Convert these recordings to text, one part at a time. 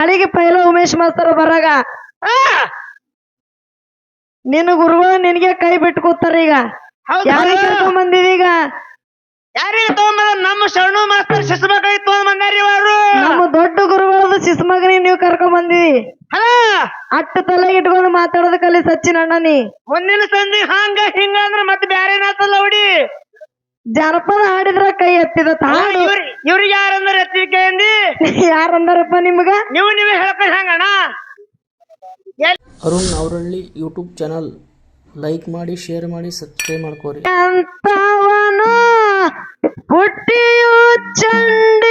ನಾಳೆಗೆ ಪೈಲ ಉಮೇಶ್ ಮಾಸ್ತರ್ ಬರಾಗ ನಿನ್ನ ಗುರುಗಳು ನಿನಗೆ ಕೈ ಬಿಟ್ಕೋತಾರ ಈಗ. ಬಂದಿದೀಗ ಈಗ? ಯಾರಿಗೆ ತಗೊಂಬಂದ ನಮ್ಮ ಶರಣು ಮಾಸ್ತರ್ ಶಿಸ್ಮಕ್ಳಿಗೆ ತಗೊಂಡ್ ಬಂದಾರಿ ಅವರು ನಮ್ಮ ದೊಡ್ಡ ಗುರುಗಳದ ಮಗನಿ ನೀವು ಕರ್ಕೊಂಡ್ ಬಂದಿವಿ ಅಟ್ಟ ತಲೆಗೆ ಇಟ್ಕೊಂಡು ಮಾತಾಡೋದ ಕಲಿ ಸಚಿನ್ ಅಣ್ಣ ನೀ ಮುಂದಿನ ಸಂಜೆ ಹಂಗ ಹಿಂಗ ಅಂದ್ರೆ ಮತ್ತೆ ಬ್ಯಾರೇನಾತಲ್ಲ ನಾತಲ್ಲ ಹೊಡಿ ಜಾನಪದ ಹಾಡಿದ್ರ ಕೈ ಎತ್ತಿದ ತಾಡು ಇವ್ರಿ ಇವ್ರಿಗೆ ಯಾರಂದ್ರ ಎತ್ತಿ ಅಂದಿ? ಯಾರಂದಾರಪ್ಪ ನಿಮ್ಗ? ನೀವು ನೀವೇ ಹೇಳಪ್ಪ ಹಂಗಣ ಅರುಣ್ ಅವರಳ್ಳಿ ಯೂಟ್ಯೂಬ್ ಚಾನಲ್ ಲೈಕ್ ಮಾಡಿ ಶೇರ್ ಮಾಡಿ ಸಬ್ಸ್ಕ್ರೈಬ್ ಮಾಡ್ಕೋರಿ. ಅಂತವನು ಹುಟ್ಟಿಯು ಚಂಡಿನಂತವನು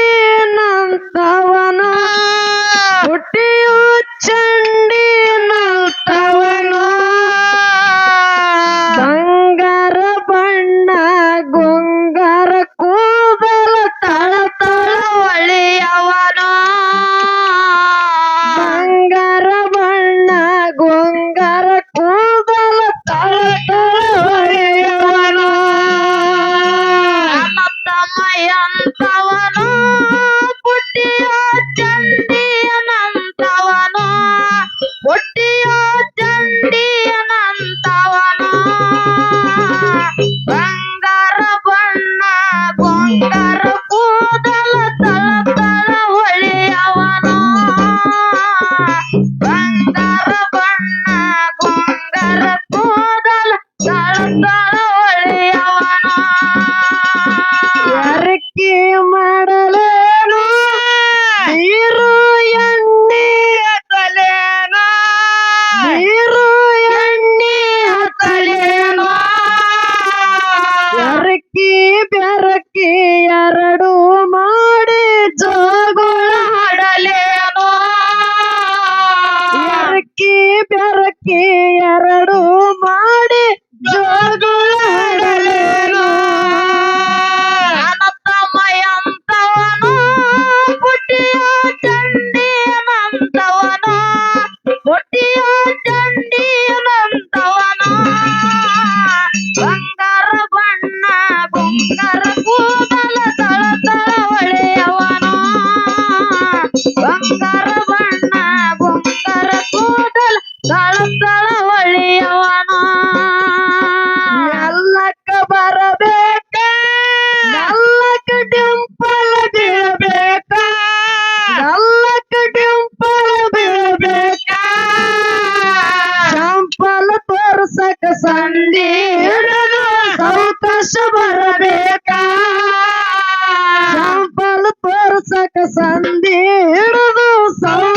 ಹಿಡಿದು ಸಾವಕಾಶ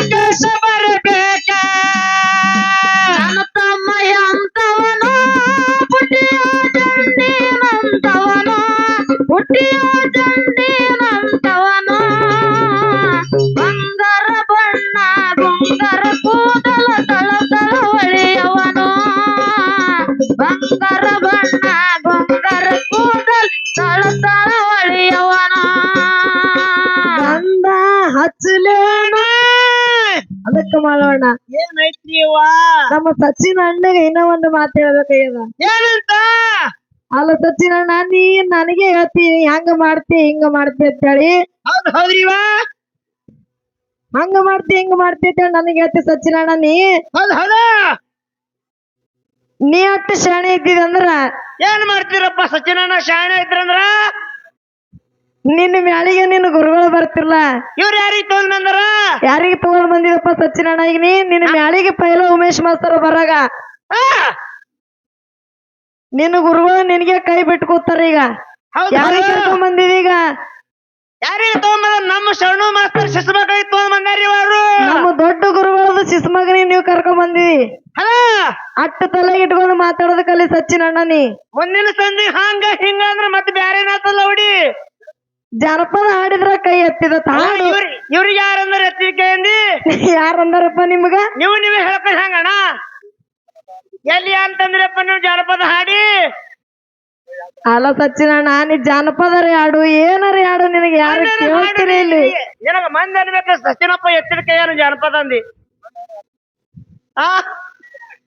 ಸಚಿನ್ ಅಣ್ಣಗೆ ಇನ್ನೂ ಒಂದು ಮಾತು ಹೇಳ್ಬೇಕಾಗ್ಯದ ಏನಂತ? ಅಲ್ಲ ಸಚಿನ್ ಅಣ್ಣ ನೀ ನನಗೆ ಹೇಳ್ತಿ ಹೆಂಗ ಮಾಡ್ತಿ ಹಿಂಗ ಮಾಡ್ತಿ ಅಂತೇಳಿ. ಹೌದ್ ಹೌದ್ರಿವಾ ಹಂಗ ಮಾಡ್ತಿ ಹಿಂಗ ಮಾಡ್ತಿ ಅಂತೇಳಿ ನನಗೆ ಹೇಳ್ತಿ ಸಚಿನ್ ಅಣ್ಣ ನೀ. ಹೌದ್ ಹೌದ. ನೀ ಅಟ್ಟು ಶಾಣೆ ಇದ್ದಿದಂದ್ರ ಏನ್ ಮಾಡ್ತೀರಪ್ಪ ಸಚಿನಣ್ಣ ಶಾಣೆ ಇದ್ರಂದ್ರ? ನಿನ್ನ ಮ್ಯಾಳಿಗೆ ನಿನ್ನ ಗುರುಗಳು ಬರ್ತಿರ್ಲ. ಇವ್ರು ಯಾರಿಗೆ ತಗೊಂಡ್ ಬಂದಾರ? ಯಾರಿಗೆ ತಗೊಂಡ್ ಬಂದಿದಪ್ಪ ಸಚಿನ್ ಅಣ್ಣ ಈಗ ನೀ ನಿನ್ನ ಮ್ಯಾಳಿಗೆ ಪೈಲ ಉಮೇಶ್ ಮಾಸ್ತರ್ ಬರಾಗ. ಆ, ನಿನ್ನ ಗುರುಗಳು ನಿನಗೆ ಕೈ ಬಿಟ್ಕೋತಾರ ಈಗ. ಹೌದ್ ಯಾರಿಗೆ. ಕರ್ಕೊಂಡ್ ಬಂದಿದಿ ಈಗ? ಯಾರಿಗೆ ತಗೊಂಬಂದ ನಮ್ಮ ಶರಣು ಮಾಸ್ತರ್ ಶಿಸ್ಮಕ್ಳಿಗೆ ತಗೊಂಡ್ ಬಂದಾರಿ ಅವರು. ನಮ್ಮ ದೊಡ್ಡ ಗುರುಗಳದ ಶಿಸ್ಮಗನಿಗೆ ನೀವು ಕರ್ಕೊಂಡ್ ಬಂದಿದಿ. ಹಲ ಅಟ್ಟ ತಲೆಗೆ ಇಟ್ಕೊಂಡು ಮಾತಾಡೋದಕ್ಕಲ್ಲಿ ಸಚ್ಚಿನಣ್ಣ ಸಚಿನ್ ಅಣ್ಣ ನೀ. ಮುಂದಿನ ಸಂಜೆ ಹಂಗ ಹಿಂಗ ಅಂದ್ರೆ ಮತ್ತೆ ಬ್ಯಾರೇನಾತಲ್ಲ ಹೊಡಿ ಜಾನಪದ ಹಾಡಿದ್ರ ಕೈ ಎತ್ತಿದ ಇವ್ರಿ ಇವ್ರಿಗೆ ಯಾರಂದ್ರ ಎತ್ತಿಗೆ ಅಂದಿ? ಯಾರಂದಾರಪ್ಪ ನಿಮ್ಗ? ನೀವು ನೀವೇ ಹೇಳ್ಕೊಂಡ್ ಹಂಗಣ ಎಲ್ಲಿ ಅಂತಂದ್ರಪ್ಪ ನೀವು ಜಾನಪದ ಹಾಡಿ? ಅಲ್ಲ ಸಚಿನ ಅಣ್ಣ ನೀ ಜಾನಪದರ ಹಾಡು ಏನರ ಹಾಡು ನಿನಗೆ ಯಾರು ಕೇಳ್ತೀರಿ ಇಲ್ಲಿ? ನಿನಗ ಮಂದಿ ಅನ್ಬೇಕು ಸಚಿನಪ್ಪ ಎತ್ತಿದ ಕೈಯಾನು ಜಾನಪದ ಅಂದಿ? ಆ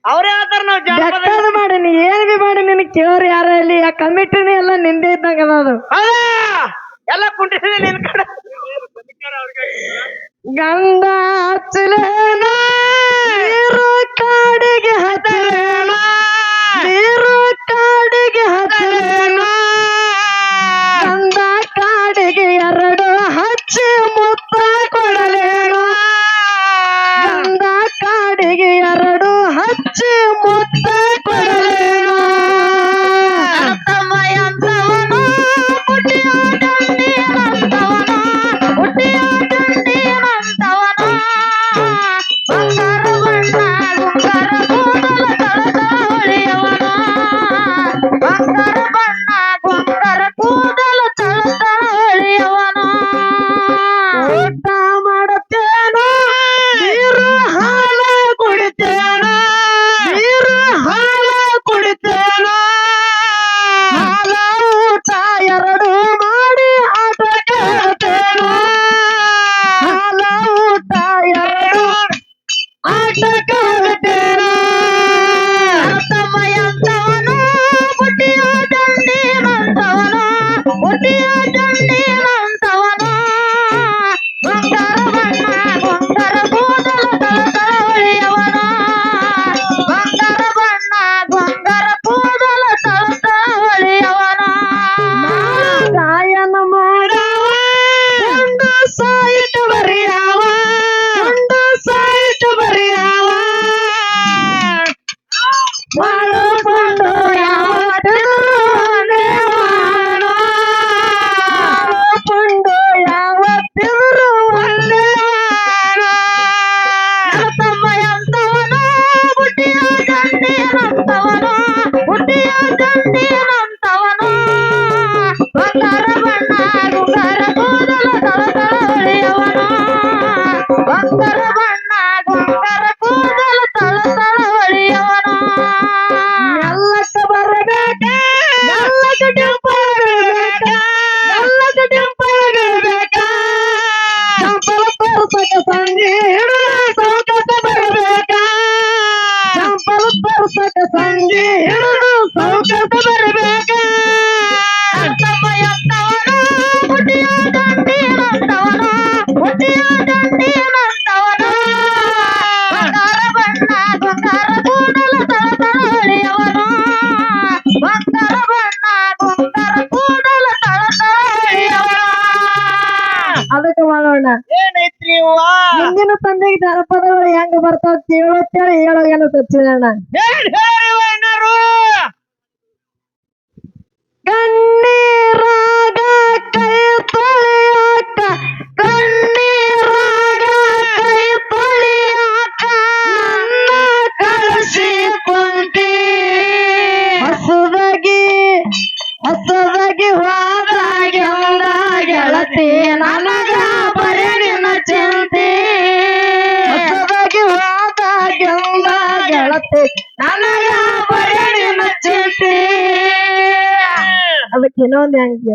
ಅವ್ರೇ ಹೇಳ್ತಾರ ನಾವು ಜಾನಪದ ಮಾಡಿ ನೀ ಏನ್ ಬಿ ಮಾಡಿ ನಿನಗ್ ಕೇಳೋರು ಯಾರ ಇಲ್ಲಿ? ಆ ಕಮಿಟಿನೇ ಎಲ್ಲ ನಿಂದೆ ಇದ್ದಂಗ ಅದ ಎಲ್ಲ ಕುಂಟಿಸಿದೆ ನಿನ್ ಕಡೆ ಗಂಗಾಚಲ ಬರ್ತಾವ ಕೇಳತ್ತೇಳಿ ಹೇಳೋಗೇನು ಸತ್ಯಣ್ಣ ಏನ್ ಮಚ್ಚಿ ನನಗ ಪಯಣಿ ಮಚ್ಚೈತಿ ಅದಕ್ಕೆ ಇನ್ನೊಂದು ಹೆಂಗ್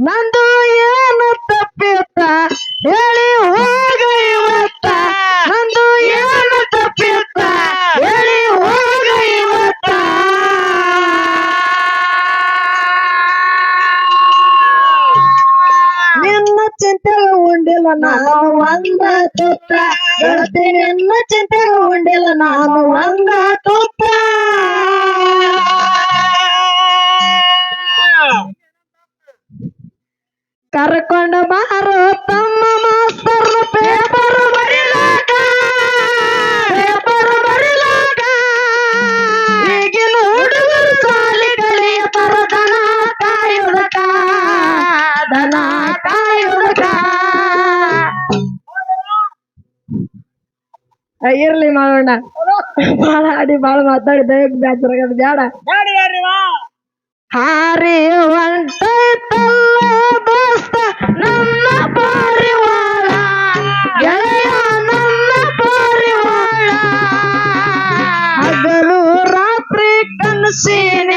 ನಂದು ಏನು ತಪ್ಪಿತ್ತ ಹೇಳಿ ಹೋ ನಾನು ಒಂದ ತುತ್ತ ಗೆಳತಿನಿನ್ನ ಚಿಂತೆ ಉಂಡಿಲ್ಲ ನಾನು ಒಂದ ತುಪ್ಪ ಕರ್ಕೊಂಡು ಬಾರೋ ತಮ್ಮ ಇರ್ಲಿ ಮಾಡೋಣ ಬಾಳ ಆಡಿ ಬಾಳ ಮಾತಾಡಿ ದಯವಿಟ್ಟು ಬ್ಯಾಚರಾಗ ಬೇಡ ಹಾರಿ ಒಂಟೈತಲ್ಲ ದೋಸ್ತ ನಮ್ಮ ಪಾರಿವಾಳ. ಗೆಳೆಯ ನಮ್ಮ ಪಾರಿವಾಳ. ಹಗಲು ರಾತ್ರಿ ಕನಸಿನ